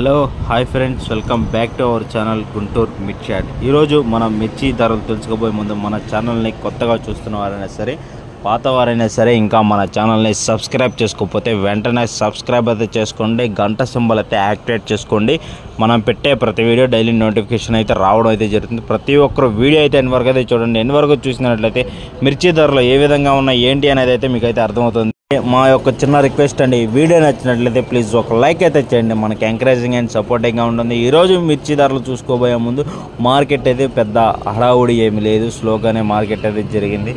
Hello hi friends welcome back to our channel Guntur మిర్చాడ్ ఈరోజు మనం మిర్చి ధరలు తెలుసుకోబోయే ముందు మన ఛానల్ని కొత్తగా చూస్తున్న వారైనా సరే పాత వారైనా సరే ఇంకా మన ఛానల్ని సబ్స్క్రైబ్ చేసుకోకపోతే వెంటనే సబ్స్క్రైబ్ అయితే చేసుకోండి గంట సింబల్ అయితే యాక్టివేట్ చేసుకోండి. మనం పెట్టే ప్రతి వీడియో డైలీ నోటిఫికేషన్ అయితే రావడం అయితే జరుగుతుంది. ప్రతి ఒక్కరు వీడియో అయితే ఎన్ని వరకు అయితే చూడండి ఎన్ని వరకు చూసినట్లయితే మిర్చి ధరలు ఏ విధంగా ఉన్నాయి ఏంటి అనేది అయితే మీకు అయితే అర్థమవుతుంది. మా యొక్క చిన్న రిక్వెస్ట్ అండి. వీడియో నచ్చినట్లయితే ప్లీజ్ ఒక లైక్ అయితే చేయండి. మనకి ఎంకరేజింగ్ అండ్ సపోర్టింగ్గా ఉంటుంది. ఈరోజు మిర్చి ధరలు చూసుకోబోయే ముందు మార్కెట్ అయితే పెద్ద హడావుడి ఏమి లేదు. స్లోగానే మార్కెట్ అయితే జరిగింది.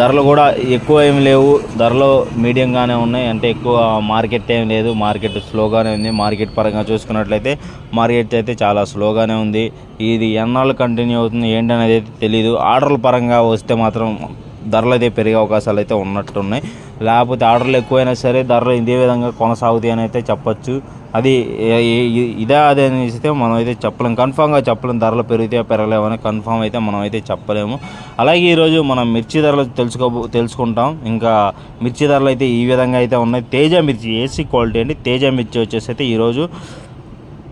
ధరలు కూడా ఎక్కువ ఏమి లేవు. ధరలు మీడియంగానే ఉన్నాయి. అంటే ఎక్కువ మార్కెట్ ఏం లేదు. మార్కెట్ స్లోగానే ఉంది. మార్కెట్ పరంగా చూసుకున్నట్లయితే మార్కెట్ అయితే చాలా స్లోగానే ఉంది. ఇది ఎన్నాళ్ళు కంటిన్యూ అవుతుంది ఏంటనేది అయితే తెలియదు ఆర్డర్ల పరంగా వస్తే మాత్రం ధరలు అయితే పెరిగే అవకాశాలు అయితే ఉన్నట్టున్నాయి. లేకపోతే ఆర్డర్లు ఎక్కువైనా సరే ధరలు ఇదే విధంగా కొనసాగుతాయి అని అయితే చెప్పొచ్చు. అది ఇదే అదే అనేసి మనం అయితే చెప్పలేం. కన్ఫామ్గా చెప్పలేం. ధరలు పెరిగితే పెరగలేమని కన్ఫామ్ అయితే మనం అయితే చెప్పలేము. అలాగే ఈరోజు మనం మిర్చి ధరలు తెలుసుకో తెలుసుకుంటాం. ఇంకా మిర్చి ధరలు అయితే ఈ విధంగా అయితే ఉన్నాయి. తేజ మిర్చి ఏసీ క్వాలిటీ అండి. తేజ మిర్చి వచ్చేసి అయితే ఈరోజు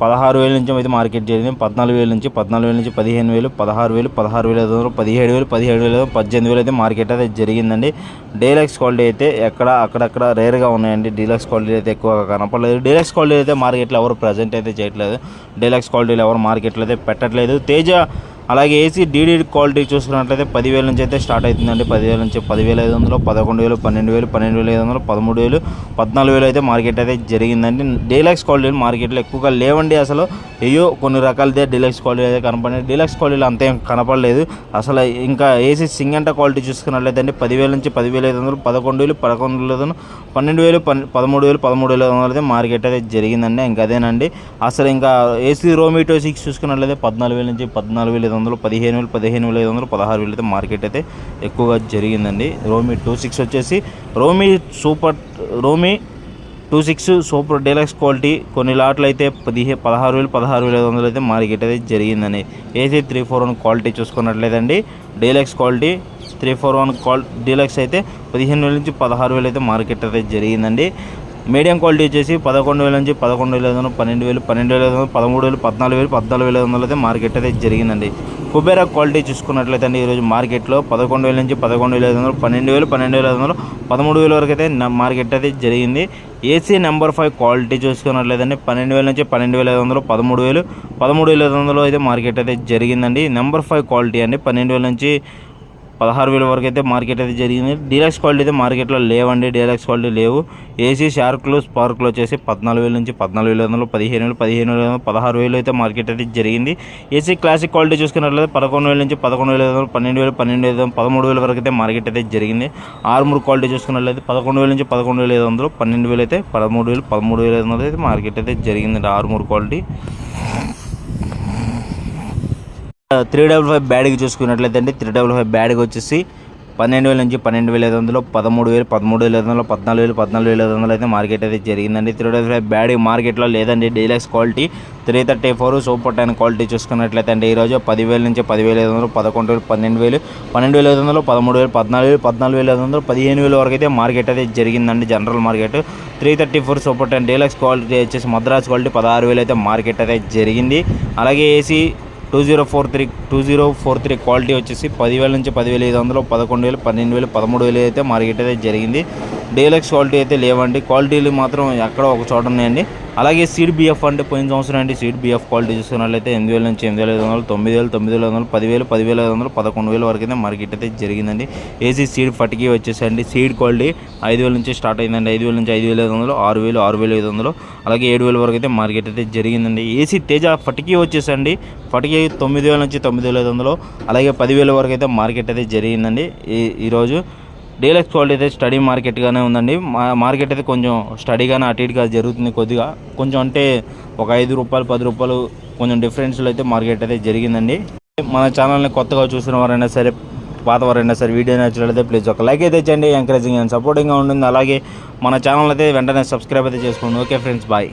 పదహారు వేల నుంచి అయితే మార్కెట్ జరిగింది పద్నాలుగు వేల నుంచి పద్నాలుగు వేల నుంచి పదిహేను వేలు పదహారు వేలు పదహారు వేల ఐదు వందలు పదిహేడు వేలు పదిహేడు వేల పద్దెనిమిది వేలు అయితే మార్కెట్ అయితే జరిగిందండి. డీలక్స్ క్వాలిటీ అయితే ఎక్కడ అక్కడక్కడ రేర్గా ఉన్నాయండి. డీలక్స్ క్వాలిటీ అయితే ఎక్కువగా కనపడలేదు. డీలక్స్ క్వాలిటీ అయితే మార్కెట్లో ఎవరు ప్రజెంట్ అయితే చేయట్లేదు. డీలక్స్ క్వాలిటీలో ఎవరు మార్కెట్లో అయితే పెట్టట్లేదు. తేజ అలాగే ఏసీ డీడీ క్వాలిటీ చూసుకున్నట్లయితే పదివేల నుంచి అయితే స్టార్ట్ అవుతుందండి. పదివేల నుంచి పదివేల ఐదు వందలు పదకొండు వేలు పన్నెండు వేలు పన్నెండు వేల ఐదు వందలు పదమూడు వేలు పద్నాలుగు వేలు అయితే మార్కెట్ అయితే జరిగిందండి. డీలాక్స్ క్వాలిటీ మార్కెట్లో ఎక్కువగా లేవండి అసలు. ఏయో కొన్ని రకాలదే డీలక్స్ క్వాలిటీ అయితే కనపడింది డీలక్స్ క్వాలిటీలో అంతేం కనపడలేదు. అసలు ఇంకా ఏసీ సింగంట క్వాలిటీ చూసుకున్నట్లయితే అండి పదివేల నుంచి పదివేల ఐదు వందలు పదకొండు వేలు పదకొండు వేల పన్నెండు వేలు పదమూడు వేలు పదమూడు వేల ఐదు వందలు అయితే మార్కెట్ అయితే జరిగిందండి. ఇంకా అదేనండి. అసలు ఇంకా ఏసీ రోమిటో సిక్స్ చూసుకున్నట్లయితే పద్నాలుగు వేల నుంచి పద్నాలుగు వేల ఐదు వందలు పదిహేను వేలు పదిహేను వేల ఐదు వందలు పదహారు వేలు అయితే మార్కెట్ అయితే ఎక్కువగా జరిగిందండి. రోమి టూ సిక్స్ వచ్చేసి రోమి super రోమి two six super deluxe quality కొన్ని లాట్లు అయితే పదిహే పదహారు వేలు పదహారు వేల ఐదు వందలు అయితే మార్కెట్ అయితే జరిగిందండి. AC three four one quality చూసుకున్నట్లేదండి deluxe quality three four one క్వాల్ deluxe అయితే పదిహేను వేల నుంచి పదహారు వేలు అయితే మార్కెట్ అయితే జరిగిందండి. మీడియం క్వాలిటీ వచ్చేసి పదకొండు వేల నుంచి పదకొండు వేల ఐదు వందలు పన్నెండు వేలు పన్నెండు వేల ఐదు వందలు పదమూడు వేలు పద్నాలుగు వేలు పద్నాలుగు వేల ఐదు వందలు అయితే మార్కెట్ అయితే జరిగిందండి. కుబేరా క్వాలిటీ చూసుకున్నట్లయితే అండి ఈరోజు మార్కెట్లో పదకొండు వేల నుంచి పదకొండు వేల ఐదు వందలు పన్నెండు వేలు పన్నెండు వేల ఐదు వందలు పదమూడు వేల వరకు అయితే మార్కెట్ అయితే జరిగింది. ఏసీ నెంబర్ ఫైవ్ క్వాలిటీ చూసుకున్నట్లయితే పన్నెండు వేల నుంచి పన్నెండు వేల ఐదు వందలు పదమూడు వేలు పదమూడు వేల ఐదు వందలు అయితే మార్కెట్ అయితే జరిగిందండి. నెంబర్ ఫైవ్ క్వాలిటీ అండి పన్నెండు వేల నుంచి పదహారు వేల వరకు అయితే మార్కెట్ అయితే జరిగింది. డీలక్స్ క్వాలిటీ అయితే మార్కెట్లో లేవండి. డీలక్స్ క్వాలిటీ లేవు. ఏసీ షార్క్లు స్పార్క్లు వచ్చేసి పద్నాలుగు వేల నుంచి పద్నాలుగు వేల వందలు పదిహేను వేలు పదిహేను వేల వందలు పదహారు వేలు అయితే మార్కెట్ అయితే జరిగింది. ఏసీ క్లాసిక్ క్వాలిటీ చూసుకున్నట్లయితే పదకొండు వేల నుంచి పదకొండు వేల వందలు పన్నెండు వేలు పన్నెండు వేల పదమూడు వేల వరకు అయితే మార్కెట్ అయితే జరిగింది. ఆర్మూర్ క్వాలిటీ చూసుకున్నట్లయితే పదకొండు వేల నుంచి పదకొండు వేల ఐదు వందలు పన్నెండు వేలు అయితే పదమూడు వేలు పదమూడు వేల ఐదు వందలు అయితే మార్కెట్ అయితే జరిగింది. Armur quality three double five బ్యాడ్కి చూసుకున్నట్లయితే అండి త్రీ డబుల్ ఫైవ్ బ్యాడ్కి వచ్చేసి పన్నెండు వేల నుంచి పన్నెండు వేల ఐదు వందలు పదమూడు వేలు పదమూడు వేల ఐదు వందలు పద్నాలుగు వేలు పద్నాలుగు వేల ఐదు వందలు అయితే మార్కెట్ అయితే జరిగిందండి. త్రీ డబుల్ ఫైవ్ బ్యాడ్ మార్కెట్లో లేదండి deluxe quality three thirty four super ten quality చూసుకున్నట్లయితే అండి. ఈరోజు పదివేల నుంచి పదివేల ఐదు వందలు పదకొండు వేలు పన్నెండు వేలు పన్నెండు వేల ఐదు వందలు పదమూడు వేలు పద్నాలుగు వేలు పద్నాలుగు వేల ఐదు వందలు పదిహేను వేల వరకు అయితే మార్కెట్ అయితే జరిగిందండి general market. Three thirty four super ten deluxe quality వచ్చేసి మద్రాస్ క్వాలిటీ పదహారు వేలు అయితే మార్కెట్ అయితే జరిగింది. అలాగే AC two zero four three two zero four three quality వచ్చేసి పదివేల నుంచి పదివేల ఐదు వందలు పదకొండు వేలు పన్నెండు వేలు పదమూడు వేలు అయితే మార్కెట్ అయితే జరిగింది. డీలక్స్ క్వాలిటీ అయితే లేవండి. క్వాలిటీలు మాత్రం ఎక్కడ ఒక చోట ఉన్నాయండి. అలాగే సీడ్ బిఎఫ్ అంటే పోయిన సంవత్సరం అండి సీడ్ బిఎఫ్ క్వాలిటీ చూసుకున్నట్లయితే ఎనిమిది వేల నుంచి ఎనిమిది వేల ఐదు వందలు తొమ్మిది వేలు తొమ్మిది వేల ఐదు వందలు పదివేలు పదివేల ఐదు వందలు పదకొండు వేల వరకు అయితే మార్కెట్ అయితే జరిగిందండి. ఏసీ సీడ్ ఫటికి వచ్చేసండి. సీడ్ క్వాలిటీ ఐదు వేల నుంచి స్టార్ట్ అయిందండి. ఐదు వేల నుంచి ఐదు వేల ఐదు వందలు ఆరు వేలు ఆరు వేల ఐదు వందలు అలాగే ఏడు వేల వరకు అయితే మార్కెట్ అయితే జరిగిందండి. ఏసీ తేజ ఫటికి వచ్చేసండి. ఫటికి తొమ్మిది వేల నుంచి తొమ్మిది వేల ఐదు వందలు అలాగే పదివేల వరకు అయితే మార్కెట్ అయితే జరిగిందండి. ఈ ఈరోజు డీలక్స్ క్వాలిటీ అయితే స్టడీ మార్కెట్గానే ఉందండి. మా మార్కెట్ అయితే కొంచెం స్టడీగానే అటు ఇటుగా జరుగుతుంది కొద్దిగా. కొంచెం అంటే ఒక ఐదు రూపాయలు పది రూపాయలు కొంచెం డిఫరెన్స్లో అయితే మార్కెట్ అయితే జరిగిందండి. మన ఛానల్ని కొత్తగా చూసిన వారైనా సరే పాత వారైనా సరే వీడియో నచ్చినట్లయితే ప్లీజ్ ఒక లైక్ అయితే చేయండి ఎంకరేజింగ్ అండ్ సపోర్టింగ్గా ఉంటుంది. అలాగే మన ఛానల్ అయితే వెంటనే సబ్స్క్రైబ్ అయితే చేసుకోండి. Okay friends bye